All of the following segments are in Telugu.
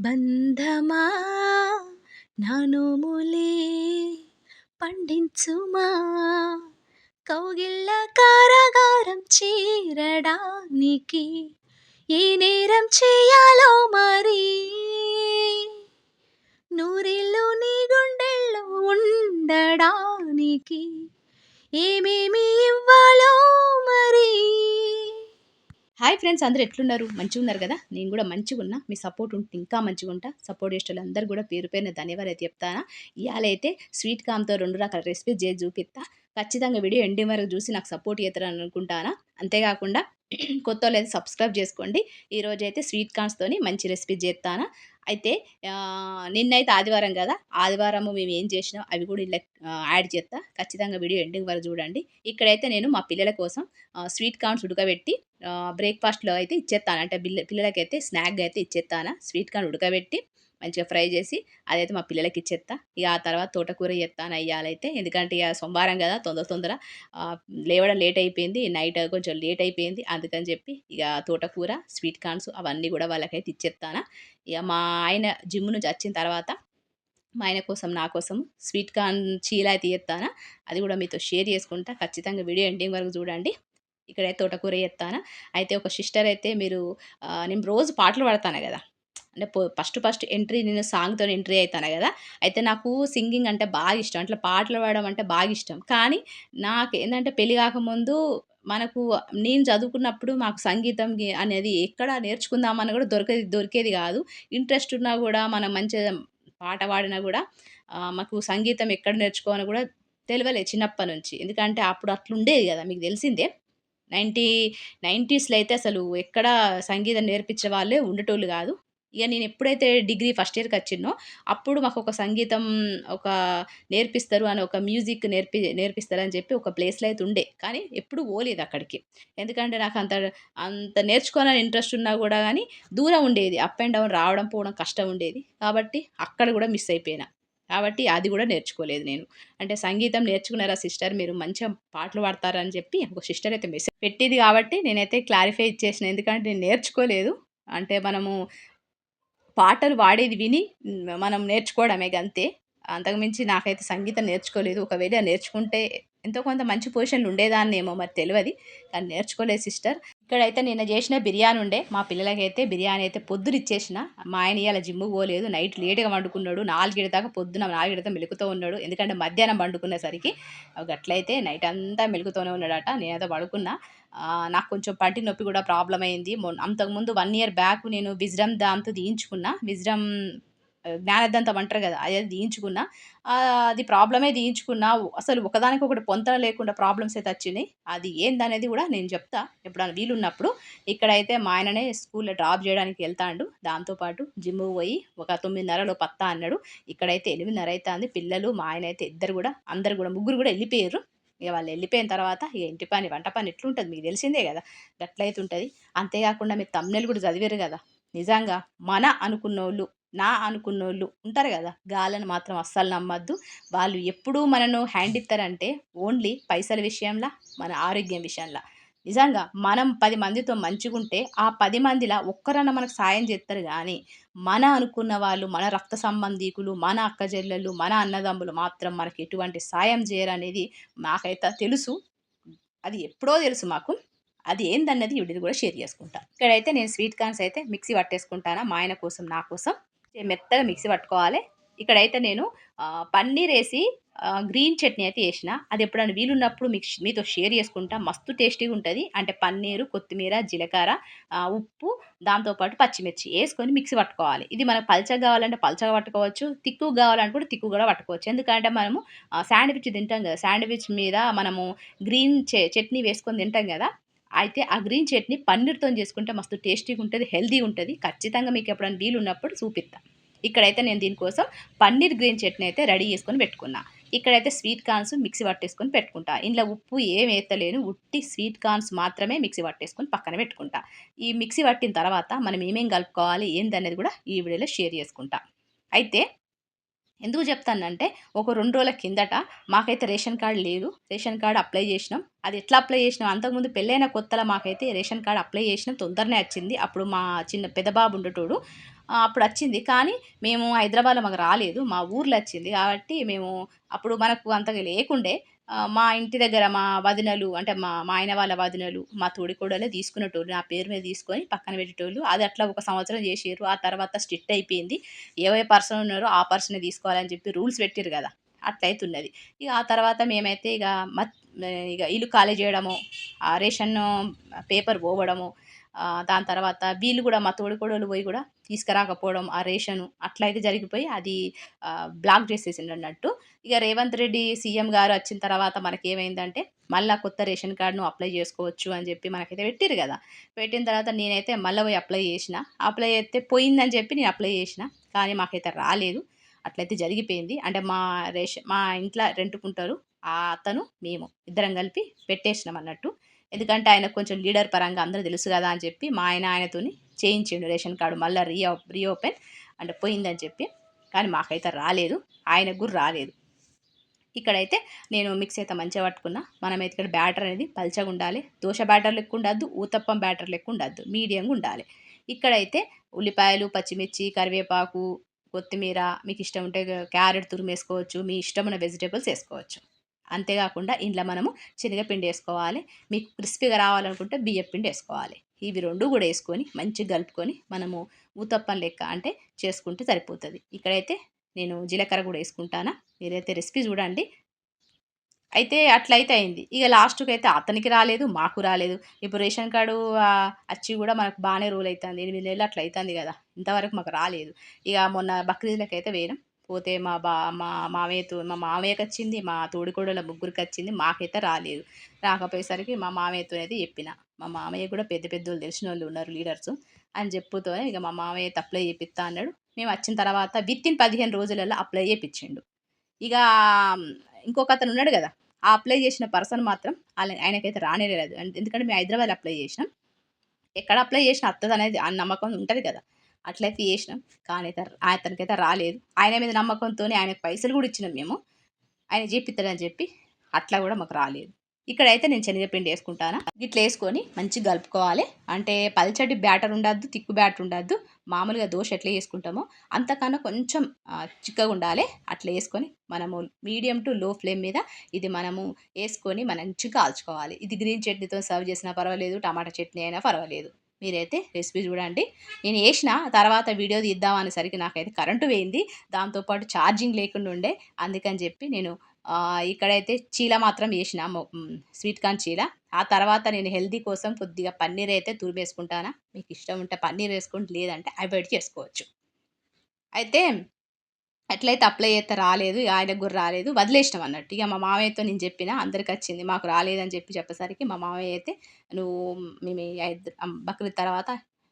బంధమా? నానోములే పండించుమా? కౌగిళ్ళ కారాగారం చేరడానికి ఏ నేరం చేయాలో మరి? నూరిల్లు నీ గుండెల్లో ఉండడానికి ఏమేమి ఇవ్వాలో మరి? హాయ్ ఫ్రెండ్స్ అందరూ ఎట్లున్నారు? మంచిగా ఉన్నారు కదా? నేను కూడా మంచిగా ఉన్నా మీ సపోర్ట్ ఉంటే ఇంకా మంచిగా ఉంటా సపోర్ట్ చేసే వాళ్ళందరూ కూడా పేరు పేరున ధన్యవాదాలు అయితే చెప్తానా? ఇవాళ అయితే స్వీట్ కామ్తో రెండు రకాల రెసిపీ చేసి చూపిస్తా. ఖచ్చితంగా వీడియో ఎండింగ్ వరకు చూసి నాకు సపోర్ట్ చేస్తారని అనుకుంటానా? అంతేకాకుండా కొత్త వాళ్ళు సబ్స్క్రైబ్ చేసుకోండి. ఈరోజు అయితే స్వీట్ కార్న్స్తోని మంచి రెసిపీ చేస్తాను అయితే నిన్నైతే ఆదివారం కదా? ఆదివారము మేము ఏం చేసినాం? అవి కూడా ఇలా యాడ్ చేస్తా ఖచ్చితంగా వీడియో ఎండింగ్ వరకు చూడండి. ఇక్కడైతే నేను మా పిల్లల కోసం స్వీట్ కార్న్స్ ఉడకబెట్టి బ్రేక్ఫాస్ట్లో అయితే ఇచ్చేస్తాను అంటే పిల్ల పిల్లలకైతే స్నాక్గా అయితే ఇచ్చేస్తాను స్వీట్ కార్న్ ఉడకబెట్టి మంచిగా ఫ్రై చేసి అదైతే మా పిల్లలకి ఇచ్చేస్తా ఇక ఆ తర్వాత తోటకూర చేస్తాను అయ్యాలైతే ఎందుకంటే ఇక సోమవారం కదా తొందర తొందర. లేవడం లేట్ అయిపోయింది. నైట్ కొంచెం లేట్ అయిపోయింది. అందుకని చెప్పి ఇక తోటకూర స్వీట్ కార్న్స్ అవన్నీ కూడా వాళ్ళకైతే ఇచ్చేస్తాను ఇక మా ఆయన జిమ్ నుంచి వచ్చిన తర్వాత మా ఆయన కోసం నా కోసం స్వీట్ కార్న్ చీల అయితే అది కూడా మీతో షేర్ చేసుకుంటా. ఖచ్చితంగా వీడియో ఎండింగ్ వరకు చూడండి. ఇక్కడైతే తోటకూర చేస్తాను అయితే ఒక సిస్టర్ అయితే మీరు నేను రోజు పాటలు పాడతాను కదా. ఫస్ట్ ఫస్ట్ ఎంట్రీ నేను సాంగ్తో ఎంట్రీ అవుతాను కదా? అయితే నాకు సింగింగ్ అంటే బాగా ఇష్టం. అట్లా పాటలు పాడడం అంటే బాగా ఇష్టం. కానీ నాకు ఏంటంటే పెళ్ళి కాకముందు మనకు నేను చదువుకున్నప్పుడు మాకు సంగీతం అనేది ఎక్కడ నేర్చుకుందామని కూడా దొరికేది దొరికేది కాదు. ఇంట్రెస్ట్ ఉన్నా కూడా మనం మంచిగా పాట పాడినా కూడా మాకు సంగీతం ఎక్కడ నేర్చుకోవాలని కూడా తెలియలేదు చిన్నప్పటి నుంచి. ఎందుకంటే అప్పుడు అట్లుండేది కదా మీకు తెలిసిందే. నైంటీ నైంటీస్లో అయితే అసలు ఎక్కడ సంగీతం నేర్పించే వాళ్ళే ఉండేటోళ్ళు కాదు. ఇక నేను ఎప్పుడైతే డిగ్రీ ఫస్ట్ ఇయర్కి వచ్చినో అప్పుడు మాకు ఒక సంగీతం ఒక నేర్పిస్తారు అని ఒక మ్యూజిక్ నేర్పి నేర్పిస్తారని చెప్పి ఒక ప్లేస్లో అయితే ఉండే. కానీ ఎప్పుడు పోలేదు అక్కడికి. ఎందుకంటే నాకు అంత అంత నేర్చుకోవాలని ఇంట్రెస్ట్ ఉన్నా కూడా కానీ దూరం ఉండేది. అప్ అండ్ డౌన్ రావడం పోవడం కష్టం ఉండేది. కాబట్టి అక్కడ కూడా మిస్ అయిపోయినా. కాబట్టి అది కూడా నేర్చుకోలేదు నేను. అంటే సంగీతం నేర్చుకున్నారా సిస్టర్? మీరు మంచిగా పాటలు పాడతారని చెప్పి ఒక సిస్టర్ అయితే మెసేజ్ పెట్టింది కాబట్టి నేనైతే క్లారిఫై ఇచ్చేసిన ఎందుకంటే నేను నేర్చుకోలేదు. అంటే మనము పాటలు పాడేది విని మనం నేర్చుకోవడమే అంతే అంతకుమించి నాకైతే సంగీతం నేర్చుకోలేదు. ఒకవేళ నేర్చుకుంటే ఎంతో కొంత మంచి పొజిషన్లు ఉండేదాన్ని ఏమో మరి తెలియదు కానీ నేర్చుకోలేదు సిస్టర్. ఇక్కడైతే నిన్న చేసిన బిర్యానీ ఉండే. మా పిల్లలకైతే బిర్యానీ అయితే పొద్దున ఇచ్చేసిన. మా ఆయన ఇవాళ జిమ్ పోలేదు. నైట్ లేట్గా వండుకున్నాడు. నాలుగేడు దాకా పొద్దున నాలుగేడుతో మెలుకుతూ ఉన్నాడు. ఎందుకంటే మధ్యాహ్నం వండుకునేసరికి అట్లయితే నైట్ అంతా మెలుకుతూనే ఉన్నాడట. నేనైతే పడుకున్నా. నాకు కొంచెం పంటి నొప్పి కూడా ప్రాబ్లం అయింది. అంతకుముందు వన్ ఇయర్ బ్యాక్ నేను విజ్రమ్ దాంతో తీయించుకున్నా. విజ్రమ్ జ్ఞానదంతం అంటారు కదా అది తీయించుకున్నా అది ప్రాబ్లమే తీయించుకున్నా అసలు ఒకదానికి ఒకటి పొంతన లేకుండా ప్రాబ్లమ్స్ అయితే వచ్చినాయి. అది ఏందనేది కూడా నేను చెప్తా. ఎప్పుడైనా వీలున్నప్పుడు ఇక్కడైతే మా ఆయననే స్కూల్లో డ్రాప్ చేయడానికి వెళ్తాడు. దాంతోపాటు జిమ్ పోయి ఒక తొమ్మిదిన్నరలో పత్తా అన్నాడు. ఇక్కడైతే ఎనిమిదిన్నర అవుతుంది పిల్లలు మా ఆయన అయితే ఇద్దరు కూడా అందరు కూడా ముగ్గురు కూడా వెళ్ళిపోయారు. ఇక వాళ్ళు వెళ్ళిపోయిన తర్వాత ఇక ఇంటి పని వంట పని ఎట్లుంటుంది మీకు తెలిసిందే కదా. గట్లయితే ఉంటుంది అంతేకాకుండా మీరు తమ్నెలు కూడా చదివారు కదా. నిజంగా మన అనుకున్నోళ్ళు నా అనుకున్నోళ్ళు ఉంటారు కదా! గాలని మాత్రం అస్సలు నమ్మద్దు. వాళ్ళు ఎప్పుడూ మనను హ్యాండ్ ఇస్తారంటే ఓన్లీ పైసల విషయంలో మన ఆరోగ్యం విషయంలో. నిజంగా మనం పది మందితో మంచిగుంటే ఆ పది మందిలా ఒక్కరన్నా మనకు సాయం చేస్తారు కానీ మన అనుకున్న వాళ్ళు మన రక్త సంబంధీకులు మన అక్కజెల్లెళ్ళు మన అన్నదమ్ములు మాత్రం మనకి ఎటువంటి సాయం చేయరనేది మాకైతే తెలుసు. అది ఎప్పుడో తెలుసు మాకు. అది ఏందన్నది వీడిది కూడా షేర్ చేసుకుంటాను ఇక్కడైతే నేను స్వీట్ కార్న్స్ అయితే మిక్సీ పట్టేసుకుంటాను మా ఆయన కోసం నా కోసం. మెత్తగా మిక్సీ పట్టుకోవాలి. ఇక్కడైతే నేను పన్నీర్ వేసి గ్రీన్ చట్నీ అయితే వేసిన. అది ఎప్పుడైనా వీలున్నప్పుడు మిక్స్ మీతో షేర్ చేసుకుంటా. మస్తు టేస్టీగా ఉంటుంది అంటే పన్నీరు కొత్తిమీర జీలకర్ర ఉప్పు దాంతోపాటు పచ్చిమిర్చి వేసుకొని మిక్సీ పట్టుకోవాలి. ఇది మనకు పల్చగా కావాలంటే పల్చగా పట్టుకోవచ్చు. తిక్కుగా కావాలంటే కూడా తిక్కు కూడా పట్టుకోవచ్చు. ఎందుకంటే మనము శాండ్విచ్ తింటాం కదా. శాండ్విచ్ మీద మనము గ్రీన్ చట్నీ వేసుకొని తింటాం కదా. అయితే ఆ గ్రీన్ చట్నీ పన్నీర్తో చేసుకుంటే మస్తు టేస్టీగా ఉంటుంది హెల్దీ ఉంటుంది ఖచ్చితంగా మీకు ఎప్పుడైనా వీలు ఉన్నప్పుడు చూపిస్తాను ఇక్కడైతే నేను దీనికోసం పన్నీర్ గ్రీన్ చట్నీ అయితే రెడీ చేసుకొని పెట్టుకున్నా. ఇక్కడైతే స్వీట్ కార్న్స్ మిక్సీ పట్టేసుకొని పెట్టుకుంటా. ఇంట్లో ఉప్పు ఏం వేస్తలేను ఉట్టి స్వీట్ కార్న్స్ మాత్రమే మిక్సీ పట్టేసుకొని పక్కన పెట్టుకుంటా. ఈ మిక్సీ పట్టిన తర్వాత మనం ఏమేం కలుపుకోవాలి ఏందనేది కూడా ఈ వీడియోలో షేర్ చేసుకుంటా. అయితే ఎందుకు చెప్తానంటే ఒక రెండు రోజుల కిందట మాకైతే రేషన్ కార్డు లేదు. రేషన్ కార్డు అప్లై చేసినాం. అది ఎట్లా అప్లై చేసినాం? అంతకుముందు పెళ్ళైన కొత్తలో మాకైతే రేషన్ కార్డు అప్లై చేసినాం. తొందరనే వచ్చింది. అప్పుడు మా చిన్న పెద్దబాబు ఉండేటోడు. అప్పుడు వచ్చింది. కానీ మేము హైదరాబాద్లో మాకు రాలేదు. మా ఊర్లో వచ్చింది. కాబట్టి మేము అప్పుడు మనకు అంతగా లేకుండే మా ఇంటి దగ్గర మా వదినలు అంటే మా మా ఆయన వాళ్ళ వదినలు మా తోడికోడలే తీసుకునేటోళ్ళు నా పేరు మీద తీసుకొని పక్కన పెట్టేటోళ్ళు. అది అట్లా ఒక సంవత్సరం చేసారు ఆ తర్వాత స్ట్రిక్ట్ అయిపోయింది. ఏవే పర్సన్ ఉన్నారో ఆ పర్సనే తీసుకోవాలని చెప్పి రూల్స్ పెట్టారు కదా. అట్లయితున్నది. ఇక ఆ తర్వాత మేమైతే ఇక మత్ ఇక ఇల్లు ఖాళీ చేయడము ఆ రేషన్ పేపర్ పోవడము దాని తర్వాత వీళ్ళు కూడా మా తోడుకోడోలు పోయి కూడా తీసుకురాకపోవడం ఆ రేషను అట్లయితే జరిగిపోయి అది బ్లాక్ చేసేసిండు అన్నట్టు. ఇక రేవంత్ రెడ్డి సీఎం గారు వచ్చిన తర్వాత మనకి ఏమైందంటే మళ్ళీ కొత్త రేషన్ కార్డును అప్లై చేసుకోవచ్చు అని చెప్పి మనకైతే పెట్టిరు కదా. పెట్టిన తర్వాత నేనైతే మళ్ళీ పోయి అప్లై చేసిన. అప్లై అయితే పోయిందని చెప్పి నేను అప్లై చేసిన. కానీ మాకైతే రాలేదు. అట్లయితే జరిగిపోయింది. అంటే మా రేషన్ మా ఇంట్లో రెంటుకుంటారు. ఆ అతను మేము ఇద్దరం కలిపి పెట్టేసినాం అన్నట్టు. ఎందుకంటే ఆయన కొంచెం లీడర్ పరంగా అందరూ తెలుసు కదా అని చెప్పి మా ఆయన ఆయనతోని చేయించిండు రేషన్ కార్డు మళ్ళీ రీఓ రీఓపెన్ అంటే పోయిందని చెప్పి. కానీ మాకైతే రాలేదు ఆయనకు కూడా రాలేదు. ఇక్కడైతే నేను మిక్స్ అయితే మంచిగా పట్టుకున్నా. మనమైతే ఇక్కడ బ్యాటర్ అనేది పల్చగా ఉండాలి. దోశ బ్యాటర్ లెక్క ఉండద్దు ఊతప్పం బ్యాటర్ లెక్క ఉండద్దు మీడియంగా ఉండాలి. ఇక్కడైతే ఉల్లిపాయలు పచ్చిమిర్చి కరివేపాకు కొత్తిమీర మీకు ఇష్టం ఉంటే క్యారెట్ తురిమేసుకోవచ్చు మీ ఇష్టమైన వెజిటేబుల్స్ వేసుకోవచ్చు. అంతేకాకుండా ఇంట్లో మనము శనగపిండి వేసుకోవాలి మీకు క్రిస్పీగా రావాలనుకుంటే బియ్యం పిండి వేసుకోవాలి. ఇవి రెండు కూడా వేసుకొని మంచిగా కలుపుకొని మనము ఊతప్పం లెక్క అంటే చేసుకుంటే సరిపోతుంది. ఇక్కడైతే నేను జీలకర్ర కూడా వేసుకుంటానా మీరైతే రెసిపీ చూడండి. అయితే అట్లయితే అయింది. ఇక లాస్ట్కి అయితే అతనికి రాలేదు మాకు రాలేదు. ఇప్పుడు రేషన్ కార్డు వచ్చి కూడా మనకు బాగానే రూల్ అవుతుంది. ఎనిమిది నెలలు అట్లా అవుతుంది కదా ఇంతవరకు మాకు రాలేదు. ఇక మొన్న బక్రీద్లకి అయితే వేయడం పోతే మా బా మా మామయ్యతో మా మామయ్యకి వచ్చింది మా తోడికోడల ముగ్గురికి వచ్చింది మాకైతే రాలేదు. రాకపోయేసరికి మా మామయ్యతో అయితే చెప్పిన. మా మామయ్య కూడా పెద్ద పెద్ద వాళ్ళు తెలిసిన వాళ్ళు ఉన్నారు లీడర్స్ అని చెప్పుతోనే ఇక మా మామయ్య అప్లై చేపిస్తా అన్నాడు. మేము వచ్చిన తర్వాత విత్ ఇన్ పదిహేను రోజులలో అప్లై చేయించిండు ఇక ఇంకొక అతను ఉన్నాడు కదా ఆ అప్లై చేసిన పర్సన్ మాత్రం ఆయనకైతే రానే లేదు ఎందుకంటే మేము హైదరాబాద్ అప్లై చేసినాం. ఎక్కడ అప్లై చేసిన అత్తది అనేది ఆ నమ్మకం ఉంటుంది కదా. అట్లయితే చేసినాం. కానీ అయితే అతనికైతే రాలేదు. ఆయన మీద నమ్మకంతో ఆయనకు పైసలు కూడా ఇచ్చినాం మేము. ఆయన చేపిస్తాడని చెప్పి అట్లా కూడా మాకు రాలేదు. ఇక్కడైతే నేను శనగపిండి వేసుకుంటాను? ఇట్లా వేసుకొని మంచిగా కలుపుకోవాలి. అంటే పల్చటి బ్యాటర్ ఉండద్దు తిక్కు బ్యాటర్ ఉండద్దు. మామూలుగా దోశ ఎట్లా వేసుకుంటామో అంతకన్నా కొంచెం చిక్కగా ఉండాలి. అట్లా వేసుకొని మనము మీడియం టు లో ఫ్లేమ్ మీద ఇది మనము వేసుకొని మంచిగా కాల్చుకోవాలి. ఇది గ్రీన్ చట్నీతో సర్వ్ చేసినా పర్వాలేదు టమాటా చట్నీ అయినా పర్వాలేదు. మీరైతే రెసిపీ చూడండి. నేను వేసిన తర్వాత వీడియో తీద్దాం అనేసరికి నాకైతే కరెంటు పోయింది. దాంతోపాటు ఛార్జింగ్ లేకుండా ఉండే. అందుకని చెప్పి నేను ఇక్కడైతే చీల మాత్రం వేసిన స్వీట్ కార్న్ చీల. ఆ తర్వాత నేను హెల్దీ కోసం కొద్దిగా పన్నీర్ అయితే తురిమేసుకుంటానా. మీకు ఇష్టం ఉంటే పన్నీర్ వేసుకోండి లేదంటే అవాయిడ్ చేసుకోవచ్చు. అయితే ఎట్లయితే అప్లై చేస్తే రాలేదు ఆయనకు కూడా రాలేదు వదిలేసినాం అన్నట్టు. ఇక మా మామయ్యతో నేను చెప్పిన అందరికి వచ్చింది మాకు రాలేదని చెప్పి చెప్పేసరికి మా మామయ్య అయితే నువ్వు మేము బక్రీద్ తర్వాత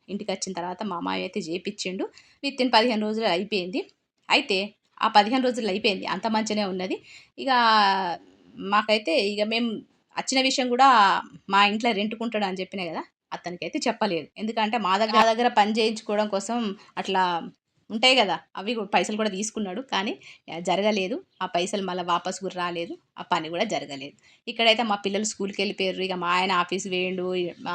ఇంటికి వచ్చిన తర్వాత మా మామయ్య అయితే చేపించిండు విత్ ఇన్ పదిహేను రోజులు అయిపోయింది. అయితే ఆ పదిహేను రోజులు అయిపోయింది. అంత మంచిగానే ఉన్నది. ఇక మాకైతే ఇక మేము వచ్చిన విషయం కూడా మా ఇంట్లో రెంటుకుంటాడు అని చెప్పిన కదా అతనికైతే చెప్పలేదు. ఎందుకంటే మా దగ్గర మా దగ్గర పని చేయించుకోవడం కోసం అట్లా ఉంటాయి కదా అవి కూడా పైసలు కూడా తీసుకున్నాడు. కానీ జరగలేదు. ఆ పైసలు మళ్ళీ వాపస్ కూడా రాలేదు. ఆ పని కూడా జరగలేదు. ఇక్కడైతే మా పిల్లలు స్కూల్కి వెళ్ళిపోయారు. ఇక మా ఆయన ఆఫీస్ వేయండు.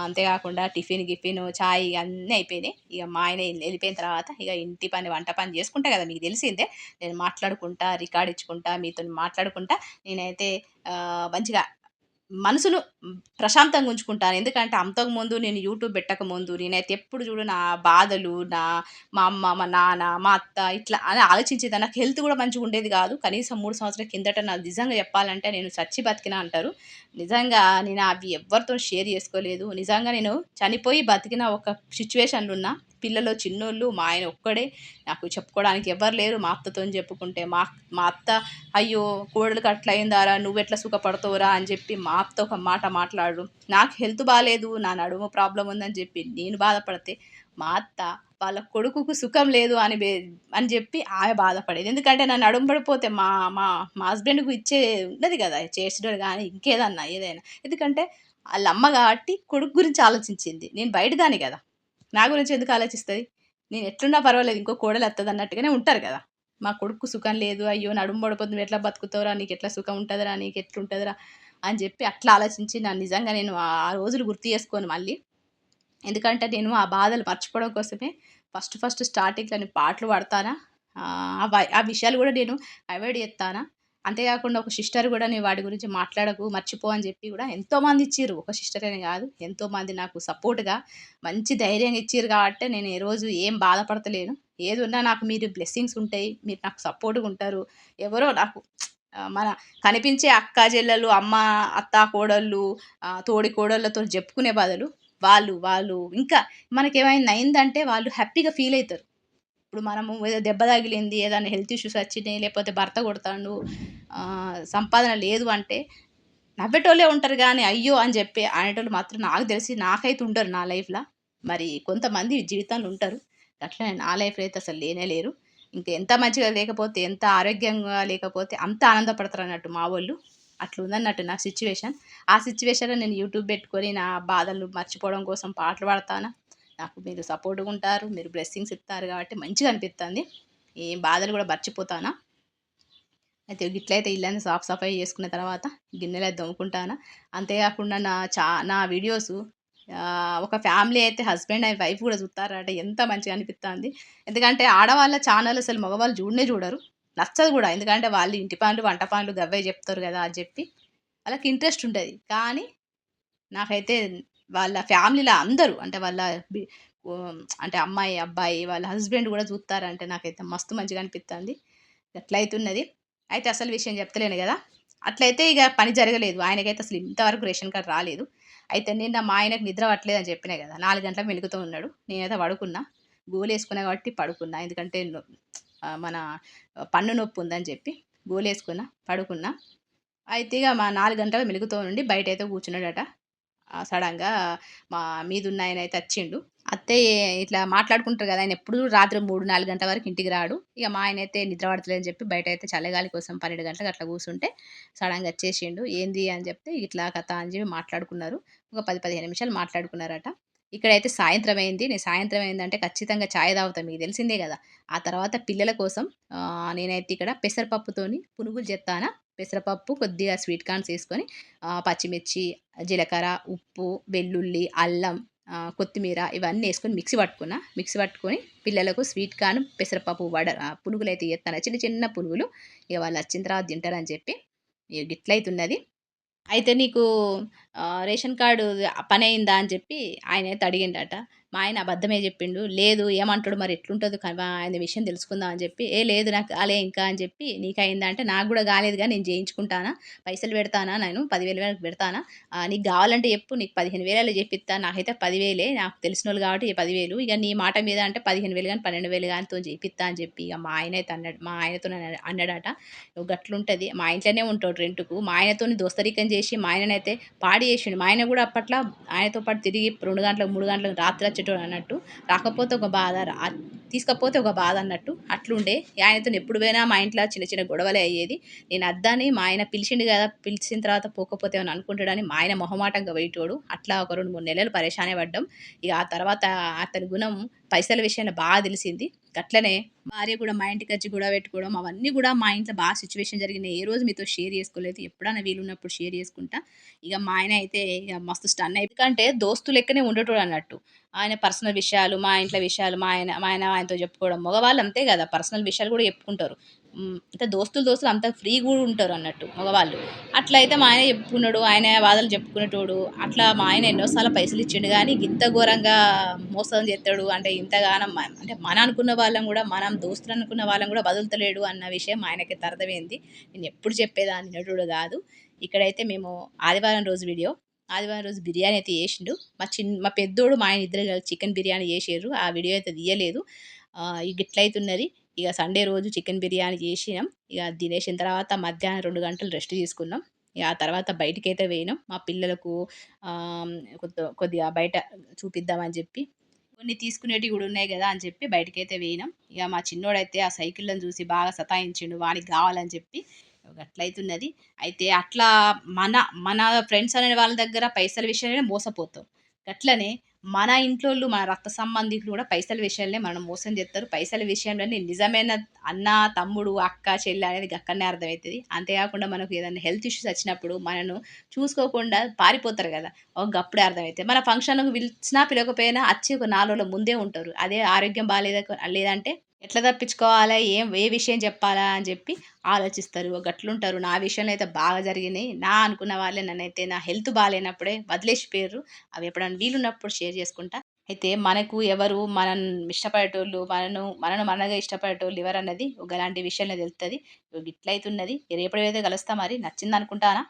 అంతేకాకుండా టిఫిన్ గిఫిన్ చాయ్ ఇక అన్నీ అయిపోయినాయి. ఇక మా ఆయన వెళ్ళిపోయిన తర్వాత ఇక ఇంటి పని వంట పని చేసుకుంటా కదా. మీకు తెలిసిందే నేను మాట్లాడుకుంటా రికార్డ్ ఇచ్చుకుంటా మీతో మాట్లాడుకుంటా. నేనైతే మంచిగా మనసును ప్రశాంతంగా ఉంచుకుంటాను. ఎందుకంటే అంతకుముందు నేను యూట్యూబ్ పెట్టక ముందు నేనైతే ఎప్పుడు చూడు నా బాధలు నా మా అమ్మ మా నాన్న మా అత్త ఇట్లా అని ఆలోచించేది. నాకు హెల్త్ కూడా మంచిగా ఉండేది కాదు. కనీసం మూడు సంవత్సరాల కిందట నాకు నిజంగా చెప్పాలంటే నేను చచ్చి బతికినా అంటారు. నిజంగా నేను అవి ఎవరితో షేర్ చేసుకోలేదు. నిజంగా నేను చనిపోయి బతికిన ఒక సిచ్యువేషన్లో ఉన్నా. పిల్లలు చిన్నోళ్ళు మా ఆయన ఒక్కడే. నాకు చెప్పుకోవడానికి ఎవరు లేరు. మా అత్తతో చెప్పుకుంటే మా మా అత్త అయ్యో కోడలు అట్లా అయిందారా నువ్వు ఎట్లా సుఖపడతావురా? అని చెప్పి మా అత్త ఒక మాట మాట్లాడు నాకు హెల్త్ బాగాలేదు నా నడుము ప్రాబ్లం ఉందని చెప్పి నేను బాధపడితే మా అత్త వాళ్ళ కొడుకుకు సుఖం లేదు అని అని చెప్పి ఆమె బాధపడేది. ఎందుకంటే నన్ను నడుము పడిపోతే మా మా మా హస్బెండ్కు ఇచ్చే ఉండదు కదా చేసేటోడు కానీ ఇంకేదన్నా ఏదైనా. ఎందుకంటే వాళ్ళ అమ్మ కాబట్టి కొడుకు గురించి ఆలోచించింది. నేను బయటదాని కదా. నా గురించి ఎందుకు ఆలోచిస్తుంది? నేను ఎట్లున్నా పర్వాలేదు ఇంకో కోడలు వస్తుంది అన్నట్టుగానే ఉంటారు కదా. మా కొడుకు సుఖం లేదు అయ్యో నడుము పడిపోతుంది ఎట్లా బతుకుతావురా నీకు ఎట్లా సుఖం ఉంటుందిరా నీకు ఎట్లుంటుందిరా అని చెప్పి అట్లా ఆలోచించి నా నిజంగా నేను ఆ రోజులు గుర్తు చేసుకొని మళ్ళీ. ఎందుకంటే నేను ఆ బాధలు మర్చిపోవడం కోసమే ఫస్ట్ ఫస్ట్ స్టార్టింగ్లో నేను పాటలు పాడతానా ఆ, ఆ విషయాలు కూడా నేను అవాయిడ్ చేస్తానా. అంతేకాకుండా ఒక సిస్టర్ కూడా నేను వాడి గురించి మాట్లాడకు మర్చిపో అని చెప్పి కూడా ఎంతోమంది ఇచ్చిర్రు. ఒక సిస్టర్ అనే కాదు ఎంతోమంది నాకు సపోర్ట్గా మంచి ధైర్యం ఇచ్చిర్రు కాబట్టి నేను ఏ రోజు ఏం బాధపడతలేను. ఏది ఉన్నా నాకు మీరు బ్లెస్సింగ్స్ ఉంటాయి మీరు నాకు సపోర్ట్గా ఉంటారు. ఎవరో నాకు మన కనిపించే అక్క చెల్లెలు అమ్మ అత్త కోడళ్ళు తోడి కోడళ్ళతో చెప్పుకునే బదులు వాళ్ళు వాళ్ళు ఇంకా మనకేమైంది అయిందంటే వాళ్ళు హ్యాపీగా ఫీల్ అవుతారు ఇప్పుడు మనము ఏదో దెబ్బ తగిలింది ఏదైనా హెల్త్ ఇష్యూస్ వచ్చినాయి లేకపోతే భర్త కొడతాడు సంపాదన లేదు అంటే నవ్వేటోళ్ళే ఉంటారు కానీ అయ్యో అని చెప్పి అనేటోళ్ళు మాత్రం నాకు తెలిసి నాకైతే ఉంటారు నా లైఫ్లో. మరి కొంతమంది జీవితంలో ఉంటారు. అట్లనే నా లైఫ్లో అయితే అసలు లేనే లేరు. ఇంకా ఎంత మంచిగా లేకపోతే ఎంత ఆరోగ్యంగా లేకపోతే అంత ఆనందపడతారు అన్నట్టు మా వాళ్ళు. అట్లా ఉందన్నట్టు నా సిచ్యువేషన్. ఆ సిచ్యువేషన్లో నేను యూట్యూబ్ పెట్టుకొని నా బాధలు మర్చిపోవడం కోసం పాటలు పాడతాను? నాకు మీరు సపోర్ట్గా ఉంటారు మీరు బ్లెస్సింగ్స్ ఇస్తారు కాబట్టి మంచిగా అనిపిస్తుంది. ఏం బాధలు కూడా మర్చిపోతానా? అయితే ఇట్లయితే ఇల్లని సాఫ్ సఫాయి చేసుకున్న తర్వాత గిన్నెలు అయితే దొమ్ముకుంటానా అంతేకాకుండా నా చా నా వీడియోస్ ఒక ఫ్యామిలీ అయితే హస్బెండ్ అండ్ వైఫ్ కూడా చూస్తారట ఎంత మంచిగా అనిపిస్తుంది. ఎందుకంటే ఆడవాళ్ళ ఛానల్ అసలు మగవాళ్ళు చూడనే చూడరు. నచ్చదు కూడా. ఎందుకంటే వాళ్ళు ఇంటి పనులు వంట పనులు గవ్వే చెప్తారు కదా అని చెప్పి. వాళ్ళకి ఇంట్రెస్ట్ ఉంటుంది. కానీ నాకైతే వాళ్ళ ఫ్యామిలీలో అందరూ అంటే వాళ్ళ అంటే అమ్మాయి అబ్బాయి వాళ్ళ హస్బెండ్ కూడా చూస్తారంటే నాకైతే మస్తు మంచిగా అనిపిస్తుంది ఎట్లయితున్నది అయితే అసలు విషయం చెప్తలేను కదా. అట్లయితే ఇక పని జరగలేదు. ఆయనకైతే అసలు ఇంతవరకు రేషన్ కార్డు రాలేదు. అయితే నేను మా ఆయనకు నిద్ర పట్టలేదు అని చెప్పినా కదా. నాలుగు గంటల మెలుగుతూ ఉన్నాడు. నేనైతే పడుకున్నా. గోలు వేసుకున్నా కాబట్టి పడుకున్నా. ఎందుకంటే మన పన్ను నొప్పి ఉందని చెప్పి గోలు వేసుకున్నా పడుకున్నా. అయితే ఇక మా నాలుగు గంటల మెలుగుతూ నుండి బయట అయితే కూర్చున్నాడట. సడన్గా మా మీదున్న ఆయన అయితే వచ్చిండు అత్తే ఇట్లా మాట్లాడుకుంటారు కదా ఆయన ఎప్పుడు రాత్రి మూడు నాలుగు గంటల వరకు ఇంటికి రాడు. ఇక మా ఆయన అయితే నిద్ర పడతలేదని చెప్పి బయట అయితే చల్లగాలి కోసం పన్నెండు గంటలకు అట్లా కూర్చుంటే సడన్గా వచ్చేసిండు. ఏంది అని చెప్తే ఇట్లా కథ అని చెప్పి మాట్లాడుకున్నారు. ఒక పది పదిహేను నిమిషాలు మాట్లాడుకున్నారట. ఇక్కడైతే సాయంత్రం అయింది. నేను సాయంత్రం అయిందంటే ఖచ్చితంగా ఛాయ్ తాగుతాం మీకు తెలిసిందే కదా. ఆ తర్వాత పిల్లల కోసం నేనైతే ఇక్కడ పెసరపప్పుతోని పునుగులు చెత్తానా పెసరపప్పు కొద్దిగా స్వీట్ కార్న్స్ వేసుకొని పచ్చిమిర్చి జీలకర్ర ఉప్పు వెల్లుల్లి అల్లం కొత్తిమీర ఇవన్నీ వేసుకొని మిక్సీ పట్టుకున్నా మిక్సీ పట్టుకొని పిల్లలకు స్వీట్ కార్న్ పెసరపప్పు వడ ఆ, పునుగులు అయితే చేస్తాను చిన్న చిన్న పునుగులు. ఇక వాళ్ళు వచ్చిన తర్వాత తింటారని చెప్పి ఇక గిట్లయితున్నది. అయితే నీకు రేషన్ కార్డు పని అయిందా అని చెప్పి ఆయన అయితే అడిగిండట. మా ఆయన అబద్ధమే చెప్పిండు. లేదు ఏమంటాడు మరి? ఎట్లుంటుందో ఆయన విషయం తెలుసుకుందాం అని చెప్పి ఏ లేదు నాకు కాలే ఇంకా అని చెప్పి నీకు అయిందా అంటే నాకు కూడా కాలేదు కానీ నేను చేయించుకుంటానా? పైసలు పెడతానా? నేను పదివేలు వరకు పెడతానా? నీకు కావాలంటే చెప్పు నీకు పదిహేను వేలలో చెప్పిస్తా. నాకైతే పదివేలే నాకు తెలిసిన వాళ్ళు కాబట్టి పదివేలు. ఇక నీ మాట మీద అంటే పదిహేను వేలు కానీ పన్నెండు వేలు కానీ తో చేపిస్తా అని చెప్పి ఇక మా ఆయన అయితే అన్నాడు. మా ఆయనతో అన్నాడట. గట్లుంటుంది. మా ఇంట్లోనే ఉంటాడు రెంట్కు. మా ఆయనతో దోస్తరికం చేసి మా ఆయననైతే పాడి చేసిండు. మా ఆయన కూడా అప్పట్లో ఆయనతో పాటు తిరిగి రెండు గంటలకు మూడు గంటలకు రాత్రి వచ్చేటోడు అన్నట్టు రాకపోతే ఒక బాధ తీసుకపోతే ఒక బాధ అన్నట్టు అట్లుండే. ఆయనతో ఎప్పుడు పోయినా మా ఇంట్లో చిన్న చిన్న గొడవలే అయ్యేది. నేను అద్దాని మా ఆయన పిలిచిండు కదా పిలిచిన తర్వాత పోకపోతే అని అనుకుంటాడని మా ఆయన మొహమాటంగా పోయేటోడు. అట్లా ఒక రెండు మూడు నెలలు పరేషానే పడ్డాం. ఇక ఆ తర్వాత అతని గుణం పైసల విషయంలో బాగా తెలిసింది. అట్లనే భార్య కూడా మా ఇంటికి వచ్చి గొడవ పెట్టుకోవడం అవన్నీ కూడా మా ఇంట్లో బాగా సిచ్యువేషన్ జరిగినాయి. ఏ రోజు మీతో షేర్ చేసుకోలేదు ఎప్పుడైనా వీలున్నప్పుడు షేర్ చేసుకుంటా. ఇక మా ఆయన అయితే ఇక మస్తు స్టన్ అయ్యి ఎందుకంటే దోస్తు లెక్కనే ఉండేటోడు అన్నట్టు. ఆయన పర్సనల్ విషయాలు మా ఇంట్లో విషయాలు మా ఆయన మా ఆయన ఆయనతో చెప్పుకోవడం మగవాళ్ళు అంతే కదా పర్సనల్ విషయాలు కూడా చెప్పుకుంటారు. అంటే దోస్తులు దోస్తులు అంత ఫ్రీ కూడా ఉంటారు అన్నట్టు మగవాళ్ళు. అట్లా అయితే మా ఆయన చెప్పుకున్నాడు ఆయన బాధలు చెప్పుకునేటోడు. అట్లా మా ఆయన ఎన్నోసార్లు పైసలు ఇచ్చిండు కానీ ఇంత ఘోరంగా మోసం చేస్తాడు అంటే ఇంతగానం అంటే మన అనుకున్న వాళ్ళం కూడా మనం దోస్తులు అనుకున్న వాళ్ళం కూడా వదులుతలేడు అన్న విషయం ఆయనకి తరదమైంది నేను ఎప్పుడు చెప్పేదాన్ని నటుడు కాదు. ఇక్కడైతే మేము ఆదివారం రోజు వీడియో ఆదివారం రోజు బిర్యానీ అయితే చేసిండు. మా చిన్న మా పెద్దోడు మా ఆయన ఇద్దరు చికెన్ బిర్యానీ చేసారు ఆ వీడియో అయితే తీయలేదు. ఆ, ఇక ఇట్లయితున్నది. ఇక సండే రోజు చికెన్ బిర్యానీ చేసినాం. ఇక తినేసిన తర్వాత మధ్యాహ్నం రెండు గంటలు రెస్ట్ తీసుకున్నాం. ఇక ఆ తర్వాత బయటికి అయితే పోయినాం. మా పిల్లలకు కొద్ది కొద్దిగా బయట చూపిద్దామని చెప్పి కొన్ని తీసుకునేటివి కూడా ఉన్నాయి కదా అని చెప్పి బయటికి అయితే పోయినాం. ఇక మా చిన్నోడైతే ఆ సైకిళ్ళని చూసి బాగా సతాయించిండు. వానికి కావాలని చెప్పి అట్లయితున్నది. అయితే అట్లా మన మన ఫ్రెండ్స్ అనే వాళ్ళ దగ్గర పైసల విషయంలో మోసపోతాం. అట్లనే మన ఇంట్లో మన రక్త సంబంధికులు కూడా పైసల విషయాలనే మనం మోసం చేస్తారు. పైసల విషయంలోనే నిజమైన అన్న తమ్ముడు అక్క చెల్లి అనేది అక్కడనే అర్థమవుతుంది. అంతేకాకుండా మనకు ఏదైనా హెల్త్ ఇష్యూస్ వచ్చినప్పుడు మనను చూసుకోకుండా పారిపోతారు కదా. ఒక అప్పుడే అర్థమవుతుంది. మన ఫంక్షన్కు పిలిచినా పిలవకపోయినా వచ్చి ఒక నాలుగు రోజుల ముందే ఉంటారు. అదే ఆరోగ్యం బాగాలేదా లేదంటే ఎట్లా తప్పించుకోవాలా? ఏం ఏ విషయం చెప్పాలా అని చెప్పి ఆలోచిస్తారు. గట్లుంటారు. నా విషయంలో అయితే బాగా జరిగినాయి. నా అనుకున్న వాళ్ళే నన్నైతే నా హెల్త్ బాగాలేనప్పుడే వదిలేసిపోయారు అవి ఎప్పుడైనా వీలున్నప్పుడు షేర్ చేసుకుంటా. అయితే మనకు ఎవరు మనం ఇష్టపడేటోళ్ళు మనను మనను మనగా ఇష్టపడేటోళ్ళు ఎవరన్నది ఒకలాంటి ఒక విషయంలో తెలుస్తుంది ఇట్లయితున్నది. రేపటి అయితే కలుస్తా మరి. నచ్చింది అనుకుంటానా